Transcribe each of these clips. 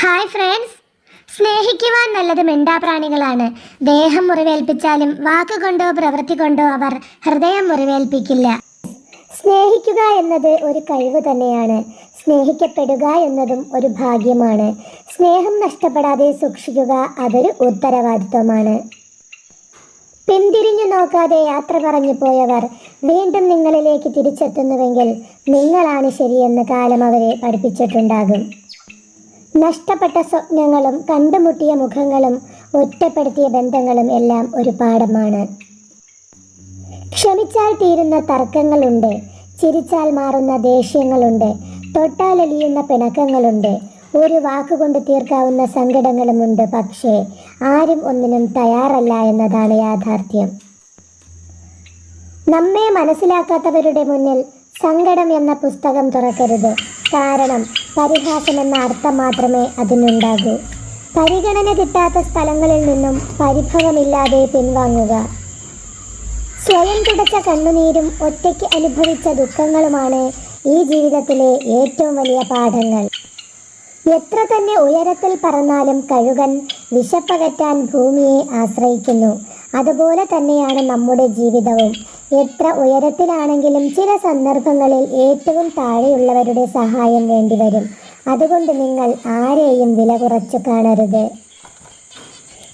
Hi friends. സ്നേഹിക്കുവാൻ നല്ലത് മിണ്ടാപ്രാണികളാണ് ദേഹം മുറിവേൽപ്പിച്ചാലും വാക്കുകൊണ്ടോ പ്രവൃത്തി കൊണ്ടോ അവർ ഹൃദയം മുറിവേൽപ്പിക്കില്ല. സ്നേഹിക്കുക എന്നത് ഒരു കഴിവ് തന്നെയാണ്. സ്നേഹിക്കപ്പെടുക എന്നതും ഒരു ഭാഗ്യമാണ്. സ്നേഹം നഷ്ടപ്പെടാതെ സൂക്ഷിക്കുക അതൊരു ഉത്തരവാദിത്വമാണ്. പിന്തിരിഞ്ഞു നോക്കാതെ യാത്ര പറഞ്ഞു പോയവർ വീണ്ടും നിങ്ങളിലേക്ക് തിരിച്ചെത്തുന്നുവെങ്കിൽ നിങ്ങളാണ് ശരിയെന്ന് കാലം അവരെ പഠിപ്പിച്ചിട്ടുണ്ടാകും. നഷ്ടപ്പെട്ട സ്വപ്നങ്ങളും കണ്ടുമുട്ടിയ മുഖങ്ങളും ഒറ്റപ്പെടുത്തിയ ബന്ധങ്ങളും എല്ലാം ഒരു പാഠമാണ്. ക്ഷമിച്ചാൽ തീരുന്ന തർക്കങ്ങളുണ്ട് ചിരിച്ചാൽ മാറുന്ന ദേഷ്യങ്ങളുണ്ട് തൊട്ടാലലിയുന്ന പിണക്കങ്ങളുണ്ട്. ഒരു വാക്കുകൊണ്ട് തീർക്കാവുന്ന സങ്കടങ്ങളുമുണ്ട് പക്ഷേ ആരും ഒന്നിനും തയ്യാറല്ല എന്നതാണ് യാഥാർത്ഥ്യം. നമ്മെ മനസ്സിലാക്കാത്തവരുടെ മുന്നിൽ സങ്കടം എന്ന പുസ്തകം തുറക്കരുത്. കാരണം പരിഹാസം എന്ന അർത്ഥം മാത്രമേ അതിനുണ്ടാകൂ. പരിഗണന കിട്ടാത്ത സ്ഥലങ്ങളിൽ നിന്നും പരിഭവമില്ലാതെ പിൻവാങ്ങുക. സ്വയം തുടച്ച കണ്ണുനീരും ഒറ്റയ്ക്ക് അനുഭവിച്ച ദുഃഖങ്ങളുമാണ് ഈ ജീവിതത്തിലെ ഏറ്റവും വലിയ പാഠങ്ങൾ. എത്ര തന്നെ ഉയരത്തിൽ പറന്നാലും കഴുകൻ വിശപ്പകറ്റാൻ ഭൂമിയെ ആശ്രയിക്കുന്നു. അതുപോലെ തന്നെയാണ് നമ്മുടെ ജീവിതവും. എത്ര ഉയരത്തിലാണെങ്കിലും ചില സന്ദർഭങ്ങളിൽ ഏറ്റവും താഴെയുള്ളവരുടെ സഹായം വേണ്ടിവരും. അതുകൊണ്ട് നിങ്ങൾ ആരെയും വില കുറച്ച് കാണരുത്.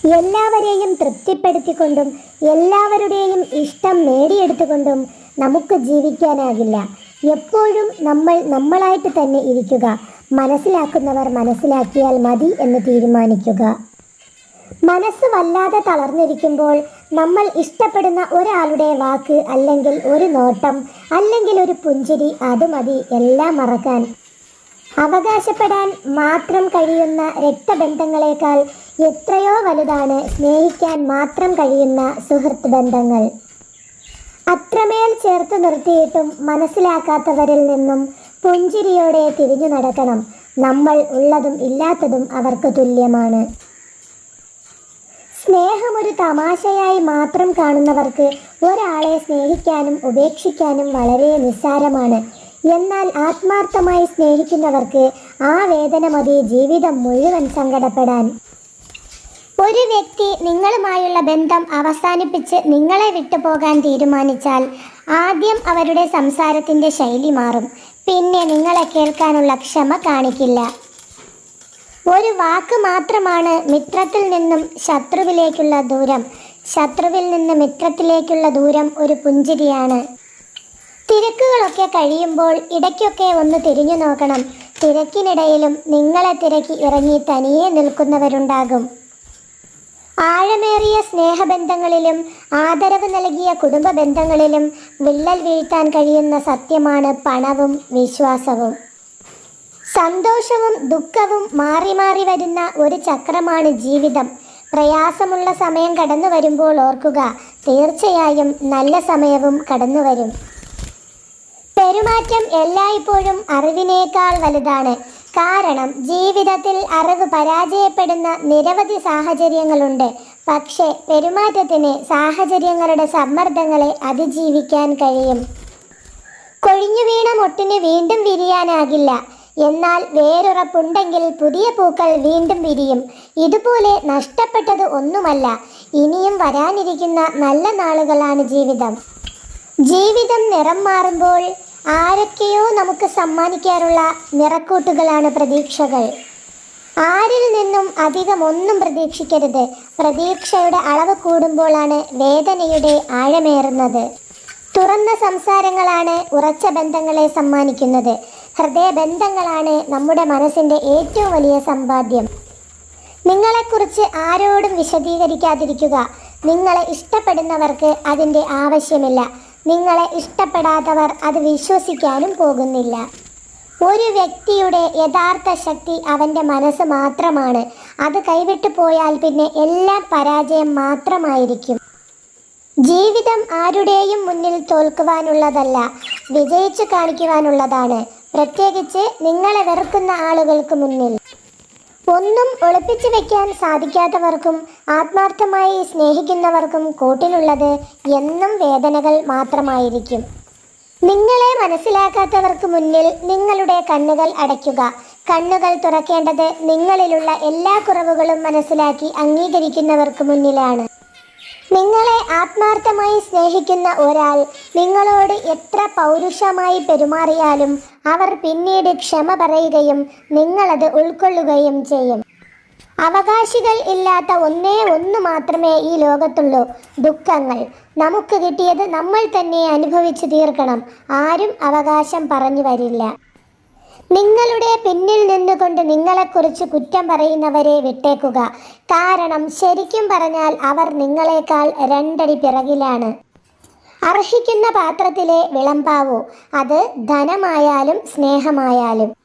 എല്ലാവരെയും തൃപ്തിപ്പെടുത്തിക്കൊണ്ടും എല്ലാവരുടെയും ഇഷ്ടം നേടിയെടുത്തുകൊണ്ടും നമുക്ക് ജീവിക്കാനാകില്ല. എപ്പോഴും നമ്മൾ നമ്മളായിട്ട് തന്നെ ഇരിക്കുക. മനസ്സിലാക്കുന്നവർ മനസ്സിലാക്കിയാൽ മതി എന്ന് തീരുമാനിക്കുക. മനസ്സ് വല്ലാതെ തളർന്നിരിക്കുമ്പോൾ നമ്മൾ ഇഷ്ടപ്പെടുന്ന ഒരാളുടെ വാക്ക് അല്ലെങ്കിൽ ഒരു നോട്ടം അല്ലെങ്കിൽ ഒരു പുഞ്ചിരി അത് മതി എല്ലാം മറക്കാൻ. അവകാശപ്പെടാൻ മാത്രം കഴിയുന്ന രക്തബന്ധങ്ങളെക്കാൾ എത്രയോ വലുതാണ് സ്നേഹിക്കാൻ മാത്രം കഴിയുന്ന സുഹൃത്ത് ബന്ധങ്ങൾ. അത്രമേൽ ചേർത്ത് നിർത്തിയിട്ടും മനസ്സിലാക്കാത്തവരിൽ നിന്നും പുഞ്ചിരിയോടെ തിരിഞ്ഞു നടക്കണം. നമ്മൾ ഉള്ളതും ഇല്ലാത്തതും അവർക്ക് തുല്യമാണ്. സ്നേഹം ഒരു തമാശയായി മാത്രം കാണുന്നവർക്ക് ഒരാളെ സ്നേഹിക്കാനും ഉപേക്ഷിക്കാനും വളരെ നിസ്സാരമാണ്. എന്നാൽ ആത്മാർത്ഥമായി സ്നേഹിക്കുന്നവർക്ക് ആ വേദന മതി ജീവിതം മുഴുവൻ സങ്കടപ്പെടാൻ. ഒരു വ്യക്തി നിങ്ങളുമായുള്ള ബന്ധം അവസാനിപ്പിച്ച് നിങ്ങളെ വിട്ടുപോകാൻ തീരുമാനിച്ചാൽ ആദ്യം അവരുടെ സംസാരത്തിന്റെ ശൈലി മാറും. പിന്നെ നിങ്ങളെ കേൾക്കാനുള്ള ക്ഷമ കാണിക്കില്ല. ഒരു വാക്ക് മാത്രമാണ് മിത്രത്തിൽ നിന്നും ശത്രുവിലേക്കുള്ള ദൂരം. ശത്രുവിൽ നിന്ന് മിത്രത്തിലേക്കുള്ള ദൂരം ഒരു പുഞ്ചിരിയാണ്. തിരക്കുകളൊക്കെ കഴിയുമ്പോൾ ഇടയ്ക്കൊക്കെ ഒന്ന് തിരിഞ്ഞു നോക്കണം. തിരക്കിനിടയിലും നിങ്ങളെ തിരക്കി ഇറങ്ങി തനിയെ നിൽക്കുന്നവരുണ്ടാകും. ആഴമേറിയ സ്നേഹബന്ധങ്ങളിലും ആദരവ് നൽകിയ കുടുംബ ബന്ധങ്ങളിലും വിള്ളൽ വീഴ്ത്താൻ കഴിയുന്ന സത്യമാണ് പണവും വിശ്വാസവും. സന്തോഷവും ദുഃഖവും മാറി മാറി വരുന്ന ഒരു ചക്രമാണ് ജീവിതം. പ്രയാസമുള്ള സമയം കടന്നു വരുമ്പോൾ ഓർക്കുക തീർച്ചയായും നല്ല സമയവും കടന്നു വരും. പെരുമാറ്റം എല്ലായ്പ്പോഴും അറിവിനേക്കാൾ വലുതാണ്. കാരണം ജീവിതത്തിൽ അറിവ് പരാജയപ്പെടുന്ന നിരവധി സാഹചര്യങ്ങളുണ്ട്. പക്ഷേ പെരുമാറ്റത്തിന് സാഹചര്യങ്ങളുടെ സമ്മർദ്ദങ്ങളെ അതിജീവിക്കാൻ കഴിയും. കൊഴിഞ്ഞു വീണ മുട്ടിന് വീണ്ടും വിരിയാനാകില്ല. എന്നാൽ വേരുറപ്പുണ്ടെങ്കിൽ പുതിയ പൂക്കൾ വീണ്ടും വിരിയും. ഇതുപോലെ നഷ്ടപ്പെട്ടത് ഒന്നുമല്ല. ഇനിയും വരാനിരിക്കുന്ന നല്ല നാളുകളാണ് ജീവിതം. ജീവിതം നിറം മാറുമ്പോൾ ആരൊക്കെയോ നമുക്ക് സമ്മാനിക്കാറുള്ള നിറക്കൂട്ടുകളാണ് പ്രതീക്ഷകൾ. ആരിൽ നിന്നും അധികം ഒന്നും പ്രതീക്ഷിക്കരുത്. പ്രതീക്ഷയുടെ അളവ് കൂടുമ്പോഴാണ് വേദനയുടെ ആഴമേറുന്നത്. തുറന്ന സംസാരങ്ങളാണ് ഉറച്ച ബന്ധങ്ങളെ സമ്മാനിക്കുന്നത്. ഹൃദയബന്ധങ്ങളാണ് നമ്മുടെ മനസ്സിന്റെ ഏറ്റവും വലിയ സമ്പാദ്യം. നിങ്ങളെക്കുറിച്ച് ആരോടും വിശദീകരിക്കാതിരിക്കുക. നിങ്ങളെ ഇഷ്ടപ്പെടുന്നവർക്ക് അതിന്റെ ആവശ്യമില്ല. നിങ്ങളെ ഇഷ്ടപ്പെടാത്തവർ അത് വിശ്വസിക്കാനും പോകുന്നില്ല. ഒരു വ്യക്തിയുടെ യഥാർത്ഥ ശക്തി അവന്റെ മനസ്സ് മാത്രമാണ്. അത് കൈവിട്ടു പോയാൽ പിന്നെ എല്ലാം പരാജയം മാത്രമായിരിക്കും. ജീവിതം ആരുടെയും മുന്നിൽ തോൽക്കുവാനുള്ളതല്ല വിജയിച്ചു കാണിക്കുവാനുള്ളതാണ്. പ്രത്യേകിച്ച് നിങ്ങളെ വെറുക്കുന്ന ആളുകൾക്ക് മുന്നിൽ. ഒന്നും ഒളിപ്പിച്ചു വെക്കാൻ സാധിക്കാത്തവർക്കും ആത്മാർത്ഥമായി സ്നേഹിക്കുന്നവർക്കും കൂട്ടിലുള്ളത് എന്നും വേദനകൾ മാത്രമായിരിക്കും. നിങ്ങളെ മനസ്സിലാക്കാത്തവർക്ക് മുന്നിൽ നിങ്ങളുടെ കണ്ണുകൾ അടയ്ക്കുക. കണ്ണുകൾ തുറക്കേണ്ടത് നിങ്ങളിലുള്ള എല്ലാ കുറവുകളും മനസ്സിലാക്കി അംഗീകരിക്കുന്നവർക്ക് മുന്നിലാണ്. നിങ്ങളെ ആത്മാർത്ഥമായി സ്നേഹിക്കുന്ന ഒരാൾ നിങ്ങളോട് എത്ര പൗരുഷമായി പെരുമാറിയാലും അവർ പിന്നീട് ക്ഷമ പറയുകയും നിങ്ങളത് ഉൾക്കൊള്ളുകയും ചെയ്യും. അവകാശികൾ ഇല്ലാത്ത ഒന്നേ ഒന്ന് മാത്രമേ ഈ ലോകത്തുള്ളൂ. ദുഃഖങ്ങൾ. നമുക്ക് കിട്ടിയത് നമ്മൾ തന്നെ അനുഭവിച്ചു തീർക്കണം. ആരും അവകാശം പറഞ്ഞു വരില്ല. നിങ്ങളുടെ പിന്നിൽ നിന്നുകൊണ്ട് നിങ്ങളെക്കുറിച്ച് കുറ്റം പറയുന്നവരെ വിട്ടേക്കുക. കാരണം ശരിക്കും പറഞ്ഞാൽ അവർ നിങ്ങളെക്കാൾ രണ്ടടി പിറകിലാണ്. അർഹിക്കുന്ന പാത്രത്തിലെ വിളമ്പാവൂ? അത് ധനമായാലും സ്നേഹമായാലും.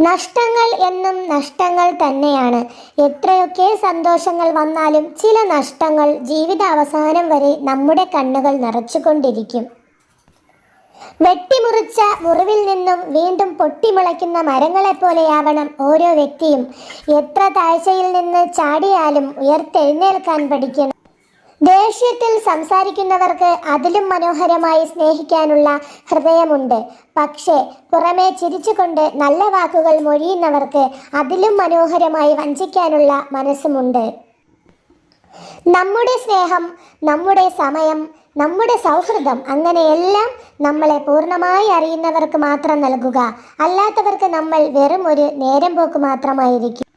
നഷ്ടങ്ങൾ എന്നും നഷ്ടങ്ങൾ തന്നെയാണ്. എത്രയൊക്കെ സന്തോഷങ്ങൾ വന്നാലും ചില നഷ്ടങ്ങൾ ജീവിതാവസാനം വരെ നമ്മുടെ കണ്ണുകൾ നിറച്ചുകൊണ്ടിരിക്കും. വെട്ടിമുറിച്ച മുറിവിൽ നിന്നും വീണ്ടും പൊട്ടിമുളയ്ക്കുന്ന മരങ്ങളെപ്പോലെയാവണം ഓരോ വ്യക്തിയും. എത്ര താഴ്ചയിൽ നിന്ന് ചാടിയാലും ഉയർത്തെഴുന്നേൽക്കാൻ പഠിക്കണം. ദേഷ്യത്തിൽ സംസാരിക്കുന്നവർക്ക് അതിലും മനോഹരമായി സ്നേഹിക്കാനുള്ള ഹൃദയമുണ്ട്. പക്ഷേ പുറമേ ചിരിച്ചുകൊണ്ട് നല്ല വാക്കുകൾ മൊഴിയുന്നവർക്ക് അതിലും മനോഹരമായി വഞ്ചിക്കാനുള്ള മനസ്സുമുണ്ട്. നമ്മുടെ സ്നേഹം നമ്മുടെ സമയം നമ്മുടെ സൗഹൃദം അങ്ങനെയെല്ലാം നമ്മളെ പൂർണമായി അറിയുന്നവർക്ക് മാത്രം നൽകുക. അല്ലാത്തവർക്ക് നമ്മൾ വെറും ഒരു നേരം പോക്ക് മാത്രമായിരിക്കും.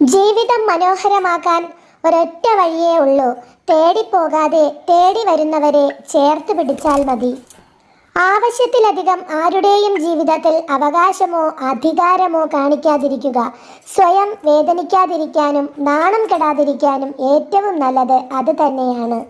ജീവിതം മനോഹരമാക്കാൻ ഒരൊറ്റ വഴിയേ ഉള്ളൂ. തേടിപ്പോകാതെ തേടി വരുന്നവരെ ചേർത്ത് പിടിച്ചാൽ മതി. ആവശ്യത്തിലധികം ആരുടെയും ജീവിതത്തിൽ അവകാശമോ അധികാരമോ കാണിക്കാതിരിക്കുക. സ്വയം വേദനിക്കാതിരിക്കാനും നാണം കെടാതിരിക്കാനും ഏറ്റവും നല്ലത് അത് തന്നെയാണ്.